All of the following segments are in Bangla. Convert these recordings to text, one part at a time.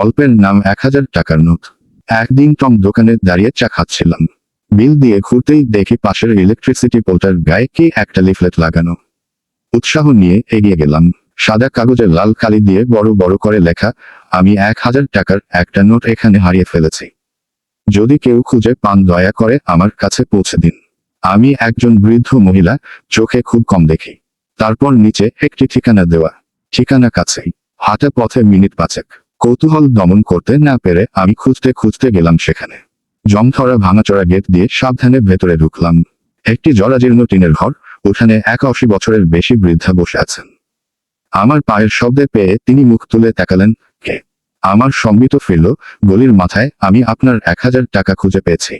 গল্পের নাম এক হাজার টাকার নোট। একদিন টম দোকানে দাঁড়িয়ে চা খাচ্ছিলাম। বিল দিয়ে ঘুরতেই দেখি পাশের ইলেকট্রিসিটি পোলটার গায়ে কি একটা লিফলেট লাগানো। উৎসাহ নিয়ে এগিয়ে গেলাম। সাদা কাগজে লাল কালি দিয়ে বড় বড় করে লেখা, আমি এক হাজার টাকার একটা নোট এখানে হারিয়ে ফেলেছি। যদি কেউ খুঁজে পান, দয়া করে আমার কাছে পৌঁছে দিন। আমি একজন বৃদ্ধ মহিলা, চোখে খুব কম দেখি। তারপর নিচে একটি ঠিকানা দেওয়া। ঠিকানা কাছেই। হাতে পথে মিনিট পাঁচেক। কৌতূহল দমন করতে না পেরে আমি খুঁজতে খুঁজতে গেলাম সেখানে। জমধরা ভাঙাচোরা গেট দিয়ে সাবধানে ভেতরে ঢুকলাম। একটি জরাজীর্ণ টিনের ঘর উঠানে এক আশি বছরের বেশি বৃদ্ধা বসে আছেন। আমার পায়ের শব্দে পেয়ে তিনি মুখ তুলে তাকালেন, কে? আমার সম্বিত ফিরল, গলির মাথায় আমি আপনার এক হাজার টাকা খুঁজে পেয়েছি।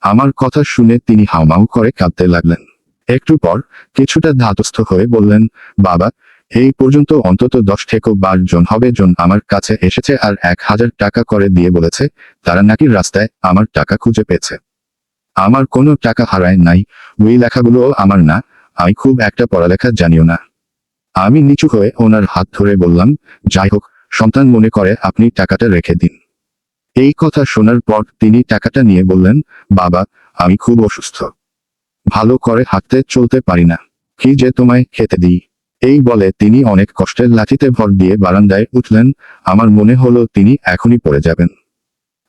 আমার কথা শুনে তিনি হাউমাউ করে কাঁদতে লাগলেন। একটু পর কিছুটা ধাতস্থ হয়ে বললেন, বাবা এই পর্যন্ত অন্তত দশ থেকে বার জন হবে জন আমার কাছে এসেছে আর এক হাজার টাকা করে দিয়ে বলেছে, তারা নাকি রাস্তায় আমার টাকা খুঁজে পেয়েছে। আমার কোনো টাকা হারায় নাই, ওই লেখাগুলোও আমার না, আমি খুব একটা পড়ালেখা জানিও না। আমি নিচু হয়ে ওনার হাত ধরে বললাম, যাই হোক, সন্তান মনে করে আপনি টাকাটা রেখে দিন। এই কথা শোনার পর তিনি টাকাটা নিয়ে বললেন, বাবা, আমি খুব অসুস্থ। ভালো করে হাঁটতে চলতে পারি না। কি যে তোমায় খেতে দিই। এই বলে তিনি অনেক কষ্টের লাঠিতে ভর দিয়ে বারান্দায় উঠলেন, আমার মনে হলো তিনি এখনই পড়ে যাবেন।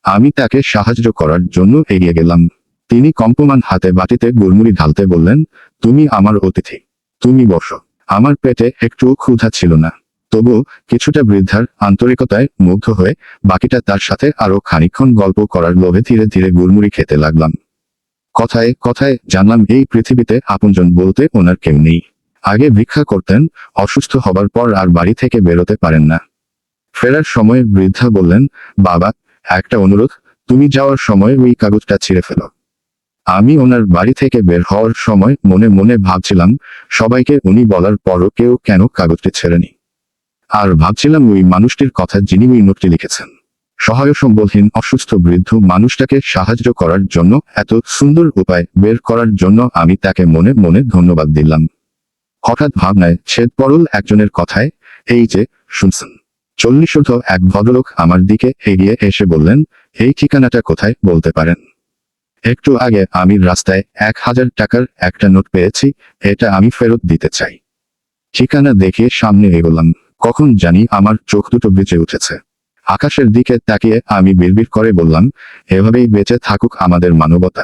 আমি তাকে সাহায্য করার জন্য এগিয়ে গেলাম। তিনি কম্পমান হাতে বাটিতে গুড়মুড়ি ঢালতে বললেন, তুমি আমার অতিথি, তুমি বসো। আমার পেটে একটু ক্ষুধা ছিল না। তবু কিছুটা বৃদ্ধার আন্তরিকতায় মুগ্ধ হয়ে বাকিটা তার সাথে আরও খানিকক্ষণ গল্প করার লোভে ধীরে ধীরে গুড়মুড়ি খেতে লাগলাম। কথায় কথায় জানলাম, এই পৃথিবীতে আপনজন বলতে ওনার কেউ নেই। আগে ভিক্ষা করতেন, অসুস্থ হবার পর আর বাড়ি থেকে বেরোতে পারেন না। ফেরার সময় বৃদ্ধা বললেন, বাবা, একটা অনুরোধ, তুমি যাওয়ার সময় ওই কাগজটা ছিঁড়ে ফেলো। আমি ওনার বাড়ি থেকে বের হওয়ার সময় মনে মনে ভাবছিলাম, সবাইকে উনি বলার পরও কেউ কেন কাগজটি ছেড়েনি। আর ভাবছিলাম ওই মানুষটির কথা যিনি ওই নোটটি লিখেছেন। সহায় সম্বলহীন অসুস্থ বৃদ্ধ মানুষটাকে সাহায্য করার জন্য, এত সুন্দর উপায় বের করার জন্য আমি তাকে মনে মনে ধন্যবাদ দিলাম। হঠাৎ ভাবনায় ছেদ পরল একজনের কথায়, এই যে, শুনছেন। চল্লিশ ঊর্ধ্ব এক ভদ্রলোক আমার দিকে এগিয়ে এসে বললেন, এই ঠিকানাটা কোথায় বলতে পারেন? একটু আগে আমি রাস্তায় এক হাজার টাকার একটা নোট পেয়েছি, এটা আমি ফেরত দিতে চাই। ঠিকানা দেখে সামনে এগোলাম, কখন জানি আমার চোখ দুটো বেঁচে উঠেছে। আকাশের দিকে তাকিয়ে আমি বিড়বিড় করে বললাম, এভাবেই বেঁচে থাকুক আমাদের মানবতা।